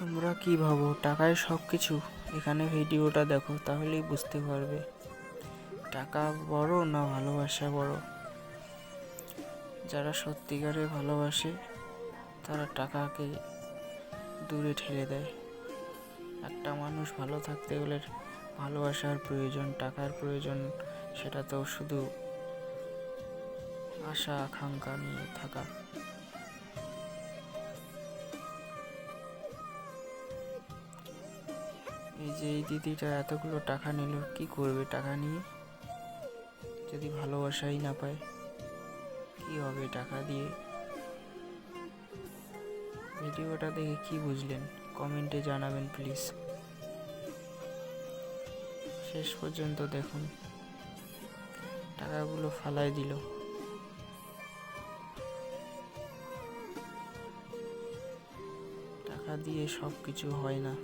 তোমরা কি ভাবো? টাকায় সব কিছু এখানে ভিডিওটা দেখো, তাহলেই বুঝতে পারবে। টাকা বড় না ভালোবাসা বড়? যারা সত্যিকারে ভালোবাসে, তারা টাকাকে দূরে ঠেলে দেয়। একটা মানুষ ভালো থাকতে গেলে ভালোবাসার প্রয়োজন, টাকার প্রয়োজন, সেটা তো শুধু আশা, আকাঙ্ক্ষা নিয়ে থাকা। এই যে এই দিদিটা এতগুলো টাকা নিল, কি করবে টাকা নিয়ে? যদি ভালোবাসাই না পায়, কি হবে টাকা দিয়ে? ভিডিওটা দেখে কি বুঝলেন? কমেন্টে জানাবেন প্লিজ। শেষ পর্যন্ত দেখুন। টাকাগুলো ফালাই দিল। টাকা দিয়ে সব কিছু হয় না।